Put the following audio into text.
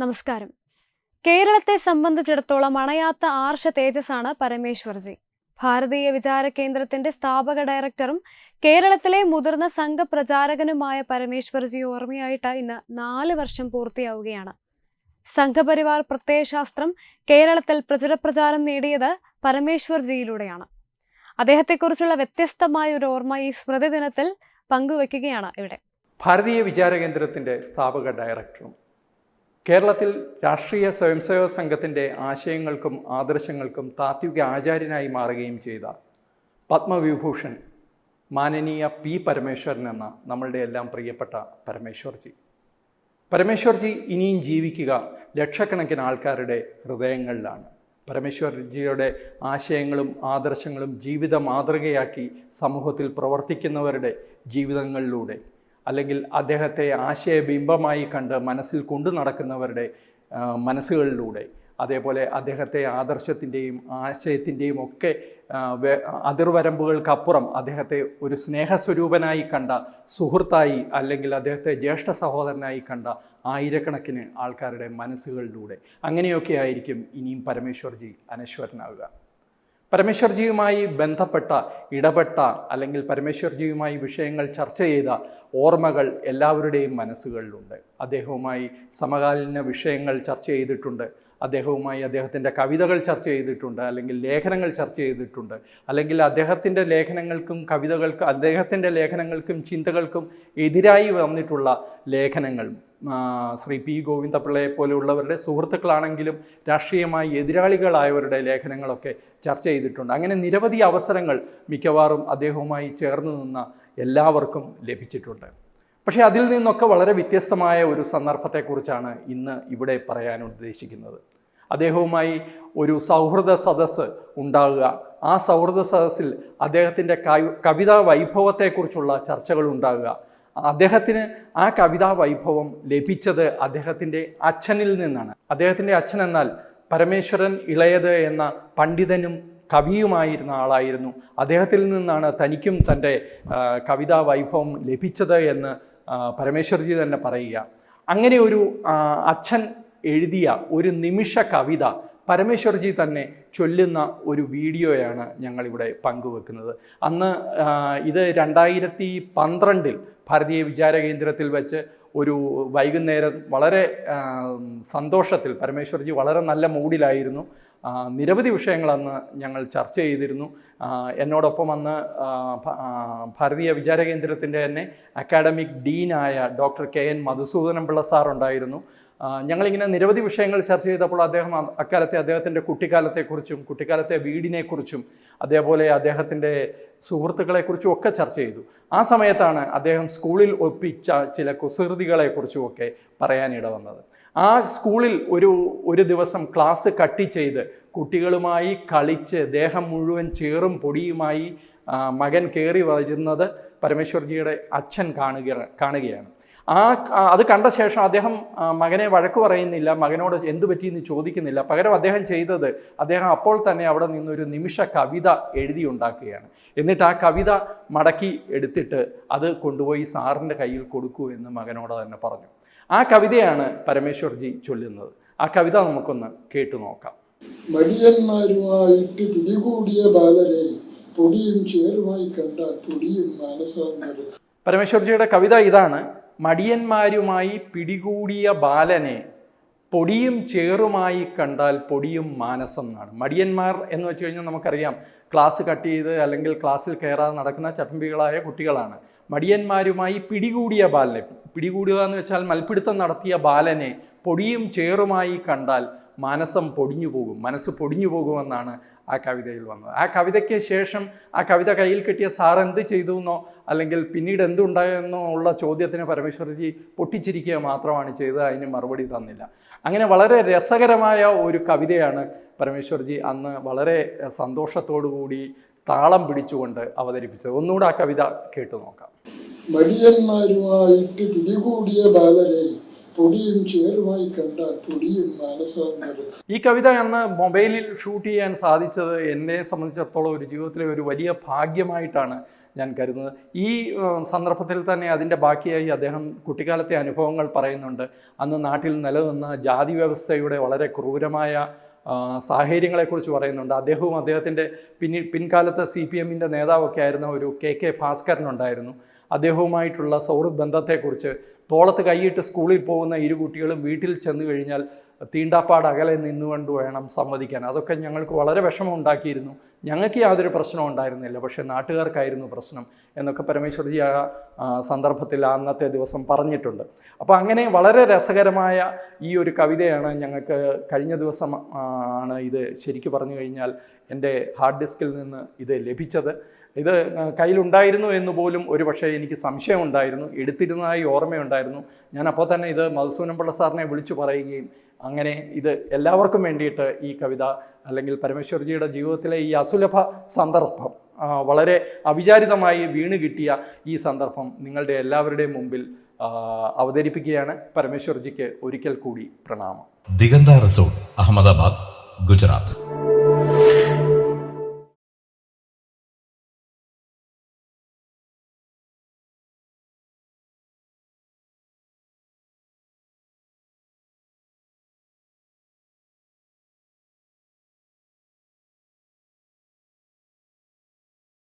നമസ്കാരം. കേരളത്തെ സംബന്ധിച്ചിടത്തോളം അണയാത്ത ആർഷ തേജസ്സാണ് പരമേശ്വർജി. ഭാരതീയ വിചാര കേന്ദ്രത്തിന്റെ സ്ഥാപക ഡയറക്ടറും കേരളത്തിലെ മുതിർന്ന സംഘപ്രചാരകനുമായ പരമേശ്വർജി ഓർമ്മയായിട്ട് ഇന്ന് നാല് വർഷം പൂർത്തിയാവുകയാണ്. സംഘപരിവാർ പ്രത്യയശാസ്ത്രം കേരളത്തിൽ പ്രചുരപ്രചാരം നേടിയത് പരമേശ്വർജിയിലൂടെയാണ്. അദ്ദേഹത്തെക്കുറിച്ചുള്ള വ്യത്യസ്തമായ ഒരു ഓർമ്മ ഈ സ്മൃതി ദിനത്തിൽ പങ്കുവെക്കുകയാണ് ഇവിടെ. ഭാരതീയ വിചാര കേന്ദ്രത്തിന്റെ സ്ഥാപക ഡയറക്ടറും കേരളത്തിൽ രാഷ്ട്രീയ സ്വയംസേവക സംഘത്തിന്റെ ആശയങ്ങൾക്കും ആദർശങ്ങൾക്കും താത്വിക ആചാര്യനായി മാറുകയും ചെയ്ത പത്മവിഭൂഷൺ മാനനീയ പി പരമേശ്വരൻ എന്ന നമ്മളുടെ എല്ലാം പ്രിയപ്പെട്ട പരമേശ്വർജി. പരമേശ്വർജി ഇനിയും ജീവിക്കുക ലക്ഷക്കണക്കിന് ആൾക്കാരുടെ ഹൃദയങ്ങളിലാണ്. പരമേശ്വർജിയുടെ ആശയങ്ങളും ആദർശങ്ങളും ജീവിത മാതൃകയാക്കി സമൂഹത്തിൽ പ്രവർത്തിക്കുന്നവരുടെ ജീവിതങ്ങളിലൂടെ അല്ലെങ്കിൽ അദ്ദേഹത്തെ ആശയബിംബമായി കണ്ട് മനസ്സിൽ കൊണ്ടു നടക്കുന്നവരുടെ മനസ്സുകളിലൂടെ. അതേപോലെ അദ്ദേഹത്തെ ആദർശത്തിന്റെയും ആശയത്തിന്റെയും ഒക്കെ അതിർവരമ്പുകൾക്കപ്പുറം അദ്ദേഹത്തെ ഒരു സ്നേഹസ്വരൂപനായി കണ്ട സുഹൃത്തായി അല്ലെങ്കിൽ അദ്ദേഹത്തെ ജ്യേഷ്ഠ സഹോദരനായി കണ്ട ആയിരക്കണക്കിന് ആൾക്കാരുടെ മനസ്സുകളിലൂടെ. അങ്ങനെയൊക്കെ ആയിരിക്കും ഇനിയും പരമേശ്വർജി അനശ്വരനാവുക. പരമേശ്വർജിയുമായി ബന്ധപ്പെട്ട ഇടപെട്ട അല്ലെങ്കിൽ പരമേശ്വർജിയുമായി വിഷയങ്ങൾ ചർച്ച ചെയ്ത ഓർമ്മകൾ എല്ലാവരുടെയും മനസ്സുകളിലുണ്ട്. അദ്ദേഹവുമായി സമകാലീന വിഷയങ്ങൾ ചർച്ച ചെയ്തിട്ടുണ്ട്. അദ്ദേഹവുമായി അദ്ദേഹത്തിന്റെ കവിതകൾ ചർച്ച ചെയ്തിട്ടുണ്ട് അല്ലെങ്കിൽ ലേഖനങ്ങൾ ചർച്ച ചെയ്തിട്ടുണ്ട്. അല്ലെങ്കിൽ അദ്ദേഹത്തിന്റെ ലേഖനങ്ങൾക്കും കവിതകൾക്കും അദ്ദേഹത്തിന്റെ ലേഖനങ്ങൾക്കും ചിന്തകൾക്കും എതിരായി വന്നിട്ടുള്ള ലേഖനങ്ങൾ. ശ്രീ പി ഗോവിന്ദപിള്ളയെ പോലെയുള്ളവരുടെ സുഹൃത്തുക്കളാണെങ്കിലും രാഷ്ട്രീയമായി എതിരാളികളായവരുടെ ലേഖനങ്ങളൊക്കെ ചർച്ച ചെയ്തിട്ടുണ്ട്. അങ്ങനെ നിരവധി അവസരങ്ങൾ മിക്കവാറും അദ്ദേഹവുമായി ചേർന്ന് നിന്ന എല്ലാവർക്കും ലഭിച്ചിട്ടുണ്ട്. പക്ഷേ അതിൽ നിന്നൊക്കെ വളരെ വ്യത്യസ്തമായ ഒരു സന്ദർഭത്തെക്കുറിച്ചാണ് ഇന്ന് ഇവിടെ പറയാൻ ഉദ്ദേശിക്കുന്നത്. അദ്ദേഹവുമായി ഒരു സൗഹൃദ സദസ്സ് ഉണ്ടാകുക. ആ സൗഹൃദ സദസ്സിൽ അദ്ദേഹത്തിന്റെ കവിതാ വൈഭവത്തെക്കുറിച്ചുള്ള ചർച്ചകൾ ഉണ്ടാകുക. അദ്ദേഹത്തിന് ആ കവിതാ വൈഭവം ലഭിച്ചത് അദ്ദേഹത്തിന്റെ അച്ഛനിൽ നിന്നാണ്. അദ്ദേഹത്തിന്റെ അച്ഛൻ എന്നാൽ പരമേശ്വരൻ ഇളയത് എന്ന പണ്ഡിതനും കവിയുമായിരുന്ന ആളായിരുന്നു. അദ്ദേഹത്തിൽ നിന്നാണ് തനിക്കും തന്റെ കവിതാ വൈഭവം ലഭിച്ചത് എന്ന് പരമേശ്വർജി തന്നെ പറയുക. അങ്ങനെ ഒരു അച്ഛൻ എഴുതിയ ഒരു നിമിഷ കവിത പരമേശ്വർജി തന്നെ ചൊല്ലുന്ന ഒരു വീഡിയോയാണ് ഞങ്ങളിവിടെ പങ്കുവെക്കുന്നത്. അന്ന് ഇത് രണ്ടായിരത്തി പന്ത്രണ്ടിൽ ഭാരതീയ വിചാര കേന്ദ്രത്തിൽ വെച്ച് ഒരു വൈകുന്നേരം വളരെ സന്തോഷത്തിൽ പരമേശ്വർജി വളരെ നല്ല മൂഡിലായിരുന്നു. നിരവധി വിഷയങ്ങൾ അന്ന് ഞങ്ങൾ ചർച്ച ചെയ്തിരുന്നു. എന്നോടൊപ്പം അന്ന് ഭാരതീയ വിചാര കേന്ദ്രത്തിന്റെ തന്നെ academic ഡീനായ doctor K N Madhusoodanan Pillai sir ഉണ്ടായിരുന്നു ഞങ്ങളിങ്ങനെ നിരവധി വിഷയങ്ങൾ ചർച്ച ചെയ്തപ്പോൾ അദ്ദേഹം അക്കാലത്തെ അദ്ദേഹത്തിന്റെ കുട്ടിക്കാലത്തെക്കുറിച്ചും കുട്ടിക്കാലത്തെ വീടിനെക്കുറിച്ചും അതേപോലെ അദ്ദേഹത്തിന്റെ സുഹൃത്തുക്കളെക്കുറിച്ചും ഒക്കെ ചർച്ച ചെയ്തു. ആ സമയത്താണ് അദ്ദേഹം സ്കൂളിൽ ഒപ്പിച്ച ചില കുസൃതികളെക്കുറിച്ചും ഒക്കെ പറയാനിട വന്നത്. ആ സ്കൂളിൽ ഒരു ഒരു ദിവസം ക്ലാസ് കട്ടി ചെയ്ത് കുട്ടികളുമായി കളിച്ച് ദേഹം മുഴുവൻ ചേറും പൊടിയുമായി മകൻ കയറി വരുന്നത് പരമേശ്വർജിയുടെ അച്ഛൻ കാണുക കാണുകയാണ്. ആ അത് കണ്ട ശേഷം അദ്ദേഹം മകനെ വഴക്ക് പറയുന്നില്ല മകനോട് എന്തു പറ്റിയെന്ന് ചോദിക്കുന്നില്ല. പകരം അദ്ദേഹം ചെയ്തത് അദ്ദേഹം അപ്പോൾ തന്നെ അവിടെ നിന്നൊരു നിമിഷ കവിത എഴുതി ഉണ്ടാക്കുകയാണ് എന്നിട്ട് ആ കവിത മടക്കി എടുത്തിട്ട് അത് കൊണ്ടുപോയി സാറിന്റെ കയ്യിൽ കൊടുക്കൂ എന്ന് മകനോട് തന്നെ പറഞ്ഞു. ആ കവിതയാണ് പരമേശ്വർജി ചൊല്ലുന്നത്. ആ കവിത നമുക്കൊന്ന് കേട്ടു നോക്കാം. മടിയന്മാരുമായിട്ട് പിടികൂടിയ ബാലരെ പൊടിയും ചേറുമായി കണ്ടാൽ പൊടിയും മാനസാന്തരം. പരമേശ്വർജിയുടെ കവിത ഇതാണ്. മടിയന്മാരുമായി പിടികൂടിയ ബാലനെ പൊടിയും ചേറുമായി കണ്ടാൽ പൊടിയും മാനസം എന്നാണ്. മടിയന്മാർ എന്ന് വെച്ച് കഴിഞ്ഞാൽ നമുക്കറിയാം ക്ലാസ് കട്ട് ചെയ്ത് അല്ലെങ്കിൽ ക്ലാസ്സിൽ കയറാതെ നടക്കുന്ന ചട്ടമ്പികളായ കുട്ടികളാണ്. മടിയന്മാരുമായി പിടികൂടിയ ബാലനെ പിടികൂടുക എന്ന് വെച്ചാൽ മൽപ്പിടുത്തം നടത്തിയ ബാലനെ പൊടിയും ചേറുമായി കണ്ടാൽ മാനസം പൊടിഞ്ഞു പോകും മനസ്സ് പൊടിഞ്ഞു പോകുമെന്നാണ് ആ കവിതയിൽ വന്നത്. ആ കവിതയ്ക്ക് ശേഷം ആ കവിത കയ്യിൽ കിട്ടിയ സാർ എന്ത് ചെയ്തു എന്നോ അല്ലെങ്കിൽ പിന്നീട് എന്തുണ്ടായെന്നോ ഉള്ള ചോദ്യത്തിന് പരമേശ്വരജി പൊട്ടിച്ചിരിക്കുക മാത്രമാണ് ചെയ്തത് അതിന് മറുപടി തന്നില്ല. അങ്ങനെ വളരെ രസകരമായ ഒരു കവിതയാണ് പരമേശ്വർജി അന്ന് വളരെ സന്തോഷത്തോടു കൂടി താളം പിടിച്ചുകൊണ്ട് അവതരിപ്പിച്ചത്. ഒന്നുകൂടെ ആ കവിത കേട്ടു നോക്കാം. മടിയന്മാരുമായിട്ട് പിടികൂടിയ ബാലരെ ഈ കവിത അന്ന് മൊബൈലിൽ ഷൂട്ട് ചെയ്യാൻ സാധിച്ചത് എന്നെ സംബന്ധിച്ചിടത്തോളം ഒരു ജീവിതത്തിലെ ഒരു വലിയ ഭാഗ്യമായിട്ടാണ് ഞാൻ കരുതുന്നത്. ഈ സന്ദർഭത്തിൽ തന്നെ അതിന്റെ ബാക്കിയായി അദ്ദേഹം കുട്ടിക്കാലത്തെ അനുഭവങ്ങൾ പറയുന്നുണ്ട്. അന്ന് നാട്ടിൽ നിലനിന്ന ജാതി വ്യവസ്ഥയുടെ വളരെ ക്രൂരമായ സാഹചര്യങ്ങളെക്കുറിച്ച് പറയുന്നുണ്ട്. അദ്ദേഹവും അദ്ദേഹത്തിന്റെ പിന്നി പിൻകാലത്ത് സി പി എമ്മിന്റെ നേതാവൊക്കെ ആയിരുന്ന ഒരു കെ കെ ഭാസ്കരനുണ്ടായിരുന്നു. അദ്ദേഹവുമായിട്ടുള്ള സൗഹൃദ ബന്ധത്തെക്കുറിച്ച് തോളത്ത് കൈയിട്ട് സ്കൂളിൽ പോകുന്ന ഇരു കുട്ടികളും വീട്ടിൽ ചെന്ന് കഴിഞ്ഞാൽ തീണ്ടാപ്പാട് അകലെ നിന്നുകൊണ്ട് വേണം സമ്മതിക്കാൻ അതൊക്കെ ഞങ്ങൾക്ക് വളരെ വിഷമം ഉണ്ടാക്കിയിരുന്നു ഞങ്ങൾക്ക് യാതൊരു പ്രശ്നവും ഉണ്ടായിരുന്നില്ല. പക്ഷേ നാട്ടുകാർക്കായിരുന്നു പ്രശ്നം എന്നൊക്കെ പരമേശ്വർജി ആ സന്ദർഭത്തിൽ അന്നത്തെ ദിവസം പറഞ്ഞിട്ടുണ്ട്. അപ്പോൾ അങ്ങനെ വളരെ രസകരമായ ഈ ഒരു കവിതയാണ് ഞങ്ങൾക്ക് കഴിഞ്ഞ ദിവസം ആണ് ഇത് ശരിക്കു പറഞ്ഞു കഴിഞ്ഞാൽ എന്റെ ഹാർഡ് ഡിസ്കിൽ നിന്ന് ഇത് ലഭിച്ചത്. ഇത് കയ്യിലുണ്ടായിരുന്നു എന്ന് പോലും ഒരു പക്ഷേ എനിക്ക് സംശയമുണ്ടായിരുന്നു. എടുത്തിരുന്നതായി ഓർമ്മയുണ്ടായിരുന്നു. ഞാൻ അപ്പോൾ തന്നെ ഇത് മധുസൂനപിള്ള സാറിനെ വിളിച്ചു പറയുകയും അങ്ങനെ ഇത് എല്ലാവർക്കും വേണ്ടിയിട്ട് ഈ കവിത അല്ലെങ്കിൽ പരമേശ്വർജിയുടെ ജീവിതത്തിലെ ഈ അസുലഭ സന്ദർഭം വളരെ അവിചാരിതമായി വീണ് കിട്ടിയ ഈ സന്ദർഭം നിങ്ങളുടെ എല്ലാവരുടെയും മുമ്പിൽ അവതരിപ്പിക്കുകയാണ്. പരമേശ്വർജിക്ക് ഒരിക്കൽ കൂടി പ്രണാമം. ദിഗന്ത റിസോർട്ട് അഹമ്മദാബാദ് ഗുജറാത്ത്.